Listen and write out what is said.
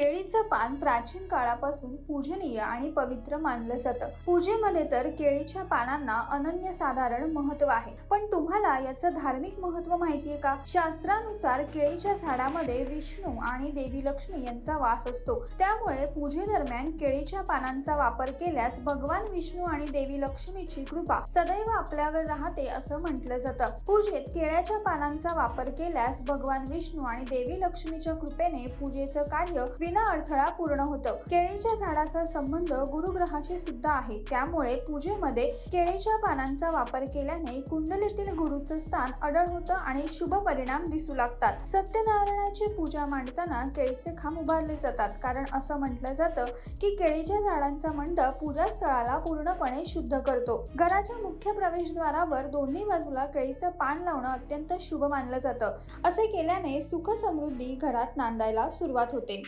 केळीचं पान प्राचीन काळापासून पूजनीय आणि पवित्र मानलं जातं. पूजेमध्ये तर केळीच्या पानांना अनन्यसाधारण महत्त्व आहे. पण तुम्हाला याचं धार्मिक महत्त्व माहितीये का? शास्त्रानुसार केळीच्या झाडामध्ये विष्णू आणि देवी लक्ष्मी यांचा वास असतो. त्यामुळे पूजेदरम्यान केळीच्या पानांचा वापर केल्यास भगवान विष्णू आणि देवी लक्ष्मीची कृपा सदैव आपल्यावर राहते असं म्हटलं जातं. पूजेत केळ्याच्या पानांचा वापर केल्यास भगवान विष्णू आणि देवी लक्ष्मीच्या कृपेने पूजेचं कार्य विना अडथळा पूर्ण होतं. केळीच्या झाडाचा संबंध गुरुग्रहाशी सुद्धा आहे. त्यामुळे पूजेमध्ये केळीच्या पानांचा वापर केल्याने कुंडलीतील गुरुचं स्थान अडळ होतं आणि शुभ परिणाम दिसू लागतात. सत्यनारायणाची पूजा मांडताना केळीचे खांब उभारले जातात. कारण असं म्हटलं जातं की केळीच्या झाडांचा मंडप पूजास्थळाला पूर्णपणे शुद्ध करतो. घराच्या मुख्य प्रवेशद्वारावर दोन्ही बाजूला केळीचं पान लावणं अत्यंत शुभ मानलं जातं. असे केल्याने सुख समृद्धी घरात नांदायला सुरुवात होते.